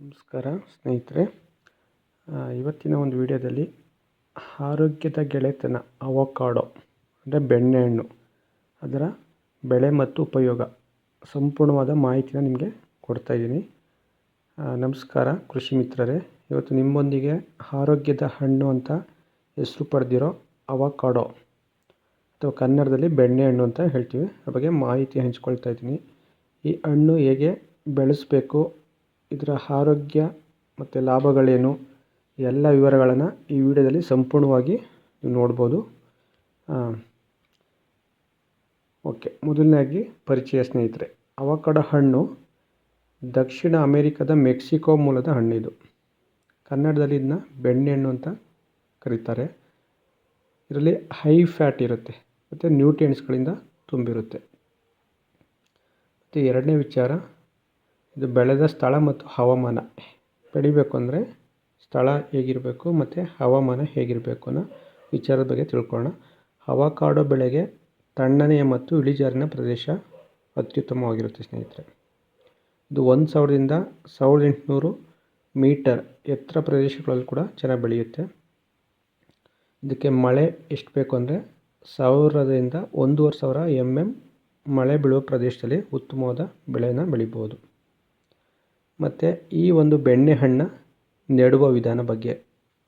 ನಮಸ್ಕಾರ ಸ್ನೇಹಿತರೆ. ಇವತ್ತಿನ ಒಂದು ವಿಡಿಯೋದಲ್ಲಿ ಆರೋಗ್ಯದ ಗೆಳೆತನ, ಅವಕಾಡೊ, ಅಂದರೆ ಬೆಣ್ಣೆಹಣ್ಣು, ಅದರ ಬೆಳೆ ಮತ್ತು ಉಪಯೋಗ ಸಂಪೂರ್ಣವಾದ ಮಾಹಿತಿನ ನಿಮಗೆ ಕೊಡ್ತಾಯಿದ್ದೀನಿ ನಮಸ್ಕಾರ ಕೃಷಿ ಮಿತ್ರರೇ. ಇವತ್ತು ನಿಮ್ಮೊಂದಿಗೆ ಆರೋಗ್ಯದ ಹಣ್ಣು ಅಂತ ಹೆಸರು ಪಡೆದಿರೋ ಅವಕಾಡೊ, ಅಥವಾ ಕನ್ನಡದಲ್ಲಿ ಬೆಣ್ಣೆಹಣ್ಣು ಅಂತ ಹೇಳ್ತೀವಿ. ಅದ್ರ ಬಗ್ಗೆ ಮಾಹಿತಿ ಹಂಚ್ಕೊಳ್ತಾ ಇದ್ದೀನಿ. ಈ ಹಣ್ಣು ಹೇಗೆ ಬೆಳೆಸಬೇಕು ಇದರ ಆರೋಗ್ಯ ಮತ್ತು ಲಾಭಗಳೇನು, ಎಲ್ಲ ವಿವರಗಳನ್ನು ಈ ವಿಡಿಯೋದಲ್ಲಿ ಸಂಪೂರ್ಣವಾಗಿ ನೀವು ನೋಡ್ಬೋದು. ಓಕೆ, ಮೊದಲನೇದಾಗಿ ಪರಿಚಯ ಸ್ನೇಹಿತರೆ, ಅವಕಡ ಹಣ್ಣು ದಕ್ಷಿಣ ಅಮೇರಿಕದ ಮೆಕ್ಸಿಕೋ ಮೂಲದ ಹಣ್ಣಿದು. ಕನ್ನಡದಲ್ಲಿ ಇದನ್ನ ಬೆಣ್ಣೆಹಣ್ಣು ಅಂತ ಕರೀತಾರೆ. ಇದರಲ್ಲಿ ಹೈ ಫ್ಯಾಟ್ ಇರುತ್ತೆ, ಮತ್ತು ನ್ಯೂಟ್ರಿಯೆಂಟ್ಸ್ಗಳಿಂದ ತುಂಬಿರುತ್ತೆ. ಮತ್ತು ಎರಡನೇ ವಿಚಾರ ಇದು ಬೆಳೆದ ಸ್ಥಳ ಮತ್ತು ಹವಾಮಾನ. ಬೆಳಿಬೇಕು ಅಂದರೆ ಸ್ಥಳ ಹೇಗಿರಬೇಕು ಮತ್ತು ಹವಾಮಾನ ಹೇಗಿರಬೇಕು ಅನ್ನೋ ವಿಚಾರದ ಬಗ್ಗೆ ತಿಳ್ಕೊಳ್ಳೋಣ. ಹವಾಕಾಡು ಬೆಳೆಗೆ ತಣ್ಣನೆಯ ಮತ್ತು ಇಳಿಜಾರಿನ ಪ್ರದೇಶ ಅತ್ಯುತ್ತಮವಾಗಿರುತ್ತೆ ಸ್ನೇಹಿತರೆ. ಇದು ಒಂದು ಸಾವಿರದಿಂದ ಸಾವಿರದ ಎಂಟುನೂರು ಮೀಟರ್ ಎತ್ತರ ಪ್ರದೇಶಗಳಲ್ಲಿ ಕೂಡ ಚೆನ್ನಾಗಿ ಬೆಳೆಯುತ್ತೆ. ಇದಕ್ಕೆ ಮಳೆ ಎಷ್ಟು ಬೇಕು ಅಂದರೆ ಸಾವಿರದಿಂದ ಒಂದೂವರೆ ಸಾವಿರ ಎಂ ಎಂ ಮಳೆ ಬೀಳುವ ಪ್ರದೇಶದಲ್ಲಿ ಉತ್ತಮವಾದ ಬೆಳೆಯನ್ನು ಬೆಳಿಬೋದು. ಮತ್ತು ಈ ಒಂದು ಬೆಣ್ಣೆ ಹಣ್ಣು ನೆಡುವ ವಿಧಾನ ಬಗ್ಗೆ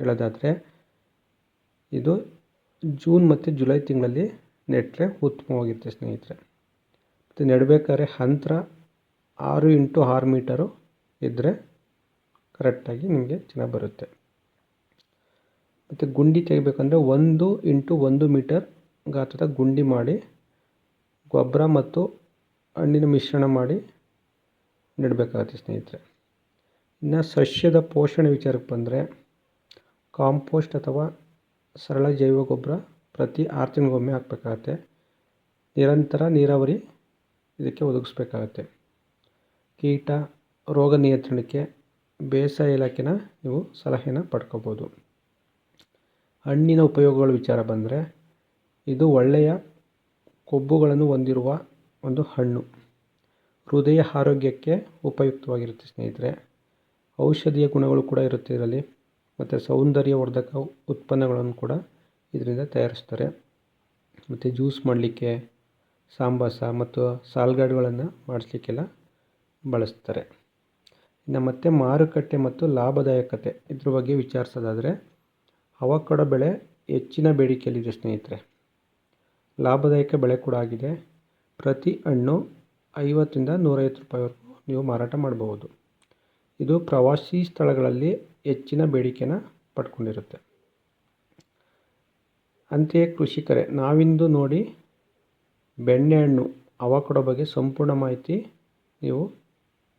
ಹೇಳೋದಾದರೆ, ಇದು ಜೂನ್ ಮತ್ತು ಜುಲೈ ತಿಂಗಳಲ್ಲಿ ನೆಟ್ಟರೆ ಉತ್ತಮವಾಗಿರುತ್ತೆ ಸ್ನೇಹಿತರೆ. ಮತ್ತು ನೆಡಬೇಕಾದ್ರೆ ಹಂತ್ರ ಆರು ಇಂಟು ಆರು ಮೀಟರು ಇದ್ದರೆ ಕರೆಕ್ಟಾಗಿ ನಿಮಗೆ ಚೆನ್ನಾಗಿ ಬರುತ್ತೆ. ಮತ್ತು ಗುಂಡಿ ತೆಗಿಬೇಕಂದ್ರೆ ಒಂದು ಇಂಟು ಒಂದು ಮೀಟರ್ ಗಾತ್ರದ ಗುಂಡಿ ಮಾಡಿ, ಗೊಬ್ಬರ ಮತ್ತು ಹಣ್ಣಿನ ಮಿಶ್ರಣ ಮಾಡಿ ನೆಡಬೇಕಾಗುತ್ತೆ ಸ್ನೇಹಿತರೆ. ಇನ್ನು ಸಸ್ಯದ ಪೋಷಣೆ ವಿಚಾರಕ್ಕೆ ಬಂದರೆ ಕಾಂಪೋಸ್ಟ್ ಅಥವಾ ಸರಳ ಜೈವ ಗೊಬ್ಬರ ಪ್ರತಿ ಆರು ತಿಂಗಳಿಗೊಮ್ಮೆ ಹಾಕಬೇಕಾಗತ್ತೆ. ನಿರಂತರ ನೀರಾವರಿ ಇದಕ್ಕೆ ಒದಗಿಸ್ಬೇಕಾಗತ್ತೆ. ಕೀಟ ರೋಗ ನಿಯಂತ್ರಣಕ್ಕೆ ಬೇಸಾಯ ಇಲಾಖೆನ ನೀವು ಸಲಹೆನ ಪಡ್ಕೋಬೋದು. ಹಣ್ಣಿನ ಉಪಯೋಗಗಳ ವಿಚಾರ ಬಂದರೆ ಇದು ಒಳ್ಳೆಯ ಕೊಬ್ಬುಗಳನ್ನು ಹೊಂದಿರುವ ಒಂದು ಹಣ್ಣು. ಹೃದಯ ಆರೋಗ್ಯಕ್ಕೆ ಉಪಯುಕ್ತವಾಗಿರುತ್ತೆ ಸ್ನೇಹಿತರೆ. ಔಷಧೀಯ ಗುಣಗಳು ಕೂಡ ಇರುತ್ತೆ ಇದರಲ್ಲಿ. ಮತ್ತು ಸೌಂದರ್ಯವರ್ಧಕ ಉತ್ಪನ್ನಗಳನ್ನು ಕೂಡ ಇದರಿಂದ ತಯಾರಿಸ್ತಾರೆ. ಮತ್ತು ಜ್ಯೂಸ್ ಮಾಡಲಿಕ್ಕೆ ಸಾಂಬಾಸ ಮತ್ತು ಸಾಲ್ಗಡ್ಗಳನ್ನು ಮಾಡಿಸ್ಲಿಕ್ಕೆಲ್ಲ ಬಳಸ್ತಾರೆ. ಇನ್ನು ಮತ್ತು ಮಾರುಕಟ್ಟೆ ಮತ್ತು ಲಾಭದಾಯಕತೆ ಇದ್ರ ಬಗ್ಗೆ ವಿಚಾರಿಸೋದಾದರೆ, ಅವಕಡ ಬೆಳೆ ಹೆಚ್ಚಿನ ಬೇಡಿಕೆಯಲ್ಲಿದೆ ಸ್ನೇಹಿತರೆ. ಲಾಭದಾಯಕ ಬೆಳೆ ಕೂಡ ಆಗಿದೆ. ಪ್ರತಿ ಹಣ್ಣು ಐವತ್ತರಿಂದ ನೂರೈವತ್ತು ರೂಪಾಯಿವರೆಗೂ ನೀವು ಮಾರಾಟ ಮಾಡಬಹುದು. ಇದು ಪ್ರವಾಸಿ ಸ್ಥಳಗಳಲ್ಲಿ ಹೆಚ್ಚಿನ ಬೇಡಿಕೆನ ಪಡ್ಕೊಂಡಿರುತ್ತೆ. ಅಂತೆಯೇ ಕೃಷಿಕರೇ, ನಾವಿಂದು ನೋಡಿ ಬೆಣ್ಣೆಹಣ್ಣು, ಅವಕಡ ಬಗ್ಗೆ ಸಂಪೂರ್ಣ ಮಾಹಿತಿ ನೀವು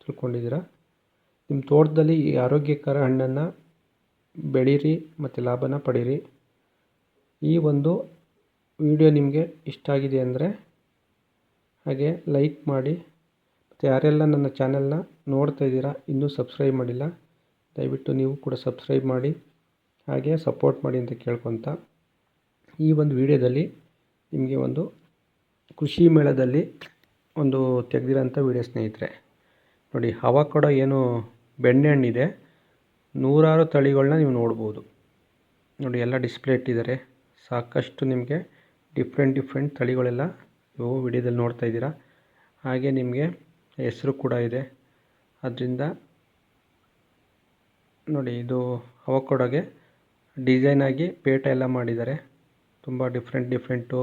ತಿಳ್ಕೊಂಡಿದ್ದೀರ? ನಿಮ್ಮ ತೋಟದಲ್ಲಿ ಈ ಆರೋಗ್ಯಕರ ಹಣ್ಣನ್ನು ಬೆಳೀರಿ ಮತ್ತು ಲಾಭನ ಪಡೀರಿ. ಈ ಒಂದು ವಿಡಿಯೋ ನಿಮಗೆ ಇಷ್ಟ ಆಗಿದೆ ಅಂದರೆ ಹಾಗೆ ಲೈಕ್ ಮಾಡಿ. ಮತ್ತು ಯಾರೆಲ್ಲ ನನ್ನ ಚಾನೆಲ್ನ ನೋಡ್ತಾ ಇದ್ದೀರಾ, ಇನ್ನೂ ಸಬ್ಸ್ಕ್ರೈಬ್ ಮಾಡಿಲ್ಲ, ದಯವಿಟ್ಟು ನೀವು ಕೂಡ ಸಬ್ಸ್ಕ್ರೈಬ್ ಮಾಡಿ. ಹಾಗೆ ಸಪೋರ್ಟ್ ಮಾಡಿ ಅಂತ ಕೇಳ್ಕೊತ. ಈ ಒಂದು ವಿಡಿಯೋದಲ್ಲಿ ನಿಮಗೆ ಒಂದು ಕೃಷಿ ಮೇಳದಲ್ಲಿ ಒಂದು ತೆಗೆದಿರೋಂಥ ವಿಡಿಯೋ ಸ್ನೇಹಿತರೆ. ನೋಡಿ ಅವಕಾಡೊ ಏನು ಬೆಣ್ಣೆ ಹಣ್ಣಿದೆ, ನೂರಾರು ತಳಿಗಳನ್ನ ನೀವು ನೋಡ್ಬೋದು. ನೋಡಿ, ಎಲ್ಲ ಡಿಸ್ಪ್ಲೇ ಇಟ್ಟಿದ್ದಾರೆ. ಸಾಕಷ್ಟು ನಿಮಗೆ ಡಿಫ್ರೆಂಟ್ ಡಿಫ್ರೆಂಟ್ ತಳಿಗಳೆಲ್ಲ ನೀವು ವಿಡಿಯೋದಲ್ಲಿ ನೋಡ್ತಾ ಇದ್ದೀರಾ? ಹಾಗೆ ನಿಮಗೆ ಹೆಸರು ಕೂಡ ಇದೆ. ಅದರಿಂದ ನೋಡಿ, ಇದು ಅವಕೊಡೋಗೆ ಡಿಸೈನ್ ಆಗಿ ಪೇಟ ಎಲ್ಲ ಮಾಡಿದ್ದಾರೆ. ತುಂಬ ಡಿಫ್ರೆಂಟ್ ಡಿಫ್ರೆಂಟು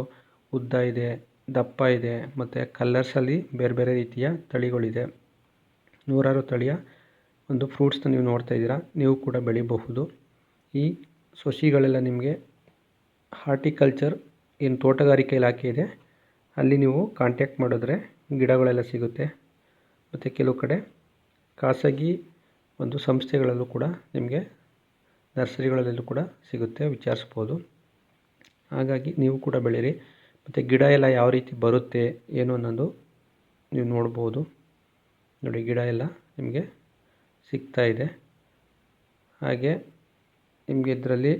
ಉದ್ದ ಇದೆ, ದಪ್ಪ ಇದೆ, ಮತ್ತು ಕಲರ್ಸಲ್ಲಿ ಬೇರೆ ಬೇರೆ ರೀತಿಯ ತಳಿಗಳಿದೆ. ನೂರಾರು ತಳಿಯ ಒಂದು ಫ್ರೂಟ್ಸ್ನ ನೀವು ನೋಡ್ತಾ ಇದ್ದೀರಾ. ನೀವು ಕೂಡ ಬೆಳಿಬಹುದು. ಈ ಸಸಿಗಳೆಲ್ಲ ನಿಮಗೆ ಹಾರ್ಟಿಕಲ್ಚರ್, ಏನು ತೋಟಗಾರಿಕೆ ಇಲಾಖೆ ಇದೆ. ಅಲ್ಲಿ ನೀವು ಕಾಂಟ್ಯಾಕ್ಟ್ ಮಾಡಿದ್ರೆ ಗಿಡಗಳೆಲ್ಲ ಸಿಗುತ್ತೆ. ಮತ್ತು ಕೆಲವು ಕಡೆ ಖಾಸಗಿ ಒಂದು ಸಂಸ್ಥೆಗಳಲ್ಲೂ ಕೂಡ ನಿಮಗೆ ನರ್ಸರಿಗಳಲ್ಲೂ ಕೂಡ ಸಿಗುತ್ತೆ, ವಿಚಾರಿಸ್ಬೋದು. ಹಾಗಾಗಿ ನೀವು ಕೂಡ ಬೆಳೀರಿ. ಮತ್ತು ಗಿಡ ಎಲ್ಲ ಯಾವ ರೀತಿ ಬರುತ್ತೆ, ಏನು ಅನ್ನೋದು ನೀವು ನೋಡ್ಬೋದು. ನೋಡಿ, ಗಿಡ ಎಲ್ಲ ನಿಮಗೆ ಸಿಗ್ತಾ ಇದೆ. ಹಾಗೆ ನಿಮಗೆ ಇದರಲ್ಲಿ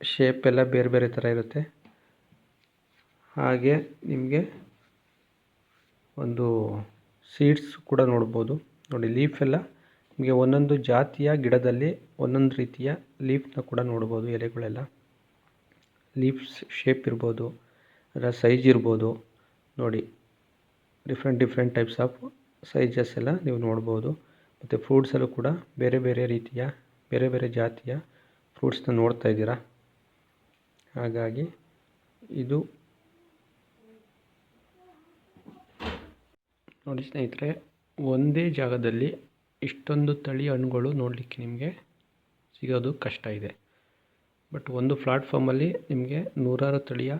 ಶೇಪ್ ಎಲ್ಲ ಬೇರೆ ಬೇರೆ ಥರ ಇರುತ್ತೆ. ಹಾಗೆ ನಿಮಗೆ ಒಂದು ಸೀಡ್ಸ್ ಕೂಡ ನೋಡ್ಬೋದು. ನೋಡಿ ಲೀಫ್ ಎಲ್ಲ ನಿಮಗೆ ಒಂದೊಂದು ಜಾತಿಯ ಗಿಡದಲ್ಲಿ ಒಂದೊಂದು ರೀತಿಯ ಲೀಫ್ನ ಕೂಡ ನೋಡ್ಬೋದು, ಎಲೆಗಳೆಲ್ಲ. ಲೀಫ್ಸ್ ಶೇಪ್ ಇರ್ಬೋದು, ಅದರ ಸೈಜ್ ಇರ್ಬೋದು. ನೋಡಿ different different types of sizes ಎಲ್ಲ ನೀವು ನೋಡ್ಬೋದು. ಮತ್ತು ಫ್ರೂಟ್ಸಲ್ಲೂ ಕೂಡ ಬೇರೆ ಬೇರೆ ರೀತಿಯ, ಬೇರೆ ಬೇರೆ ಜಾತಿಯ ಫ್ರೂಟ್ಸ್ನ ನೋಡ್ತಾ ಇದ್ದೀರಾ? ಹಾಗಾಗಿ ಇದು ನೋಡಿ ಸ್ನೇಹಿತರೆ, ಒಂದೇ ಜಾಗದಲ್ಲಿ ಇಷ್ಟೊಂದು ತಳಿ ಹಣ್ಣುಗಳು ನೋಡಲಿಕ್ಕೆ ನಿಮಗೆ ಸಿಗೋದು ಕಷ್ಟ ಇದೆ. ಬಟ್ ಒಂದು ಪ್ಲಾಟ್ಫಾರ್ಮಲ್ಲಿ ನಿಮಗೆ ನೂರಾರು ತಳಿಯ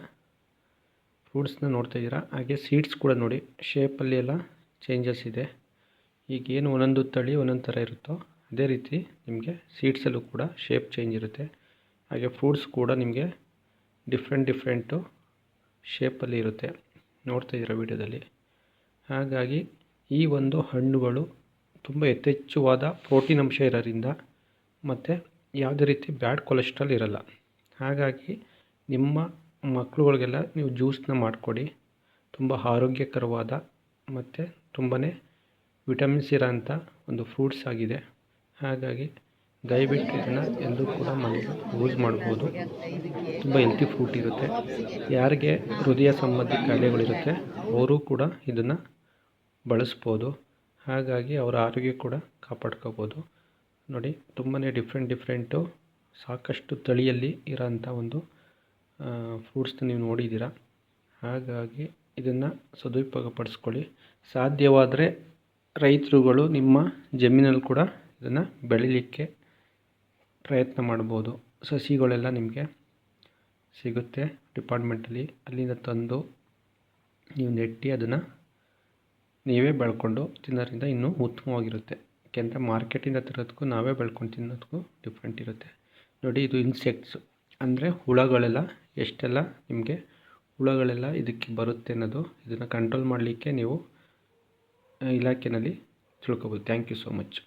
ಫ್ರೂಟ್ಸ್ನ ನೋಡ್ತಾ ಇದ್ದೀರಾ. ಹಾಗೆ ಸೀಡ್ಸ್ ಕೂಡ ನೋಡಿ, ಶೇಪಲ್ಲಿ ಎಲ್ಲ ಚೇಂಜಸ್ ಇದೆ. ಈಗೇನು ಒಂದೊಂದು ತಳಿ ಒಂದೊಂದು ಥರ ಇರುತ್ತೋ ಅದೇ ರೀತಿ ನಿಮಗೆ ಸೀಡ್ಸಲ್ಲೂ ಕೂಡ ಶೇಪ್ ಚೇಂಜ್ ಇರುತ್ತೆ. ಹಾಗೆ ಫ್ರೂಟ್ಸ್ ಕೂಡ ನಿಮಗೆ ಡಿಫ್ರೆಂಟ್ ಡಿಫ್ರೆಂಟು ಶೇಪಲ್ಲಿ ಇರುತ್ತೆ. ನೋಡ್ತಾ ಇದ್ದೀರಾ ವೀಡಿಯೋದಲ್ಲಿ. ಹಾಗಾಗಿ ಈ ಒಂದು ಹಣ್ಣುಗಳು ತುಂಬ ಯಥೇಚ್ಛವಾದ ಪ್ರೋಟೀನ್ ಅಂಶ ಇರೋದ್ರಿಂದ ಮತ್ತು ಯಾವುದೇ ರೀತಿ ಬ್ಯಾಡ್ ಕೊಲೆಸ್ಟ್ರಾಲ್ ಇರೋಲ್ಲ. ಹಾಗಾಗಿ ನಿಮ್ಮ ಮಕ್ಕಳುಗಳಿಗೆಲ್ಲ ನೀವು ಜ್ಯೂಸನ್ನ ಮಾಡಿಕೊಡಿ. ತುಂಬ ಆರೋಗ್ಯಕರವಾದ ಮತ್ತು ತುಂಬಾ ವಿಟಮಿನ್ಸ್ ಇರೋಂಥ ಒಂದು ಫ್ರೂಟ್ಸ್ ಆಗಿದೆ. ಹಾಗಾಗಿ ದಯವಿಟ್ಟು ಇದನ್ನು ಎಲ್ಲರೂ ಕೂಡ ಮನೇಲಿ ಯೂಸ್ ಮಾಡ್ಬೋದು. ತುಂಬ ಹೆಲ್ತಿ ಫ್ರೂಟ್ ಇರುತ್ತೆ. ಯಾರಿಗೆ ಹೃದಯ ಸಂಬಂಧಿ ಕಾಯಿಲೆಗಳಿರುತ್ತೆ, ಅವರು ಕೂಡ ಇದನ್ನು ಬಳಸ್ಬೋದು. ಹಾಗಾಗಿ ಅವರ ಆರೋಗ್ಯ ಕೂಡ ಕಾಪಾಡ್ಕೋಬೋದು. ನೋಡಿ ತುಂಬಾ ಡಿಫ್ರೆಂಟ್ ಡಿಫ್ರೆಂಟು ಸಾಕಷ್ಟು ತಳಿಯಲ್ಲಿ ಇರೋಂಥ ಒಂದು ಫ್ರೂಟ್ಸ್ನ ನೀವು ನೋಡಿದ್ದೀರ? ಹಾಗಾಗಿ ಇದನ್ನು ಸದುಪಯೋಗ ಪಡಿಸ್ಕೊಳ್ಳಿ ಸಾಧ್ಯವಾದರೆ ರೈತರುಗಳು ನಿಮ್ಮ ಜಮೀನಲ್ಲಿ ಕೂಡ ಇದನ್ನು ಬೆಳೀಲಿಕ್ಕೆ ಪ್ರಯತ್ನ ಮಾಡ್ಬೋದು. ಸಸಿಗಳೆಲ್ಲ ನಿಮಗೆ ಸಿಗುತ್ತೆ. ಡಿಪಾರ್ಟ್ಮೆಂಟಲ್ಲಿ ಅಲ್ಲಿಂದ ತಂದು ನೀವು ನೆಟ್ಟು ಅದನ್ನು ನೀವೇ ಬೆಳ್ಕೊಂಡು ತಿನ್ನೋದ್ರಿಂದ ಇನ್ನೂ ಉತ್ತಮವಾಗಿರುತ್ತೆ. ಯಾಕೆಂದರೆ ಮಾರ್ಕೆಟಿಂದ ತರೋದಕ್ಕೂ ನಾವೇ ಬೆಳ್ಕೊಂಡು ತಿನ್ನೋದಕ್ಕೂ ಡಿಫ್ರೆಂಟ್ ಇರುತ್ತೆ. ನೋಡಿ, ಇದು ಇನ್ಸೆಕ್ಟ್ಸು ಅಂದರೆ ಹುಳಗಳೆಲ್ಲ ಎಷ್ಟೆಲ್ಲ ನಿಮಗೆ ಹುಳಗಳೆಲ್ಲ ಇದಕ್ಕೆ ಬರುತ್ತೆ ಅನ್ನೋದು ಇದನ್ನು ಕಂಟ್ರೋಲ್ ಮಾಡಲಿಕ್ಕೆ ನೀವು ಇಲಾಖೆಯಲ್ಲಿ ತಿಳ್ಕೊಬೋದು. Thank you so much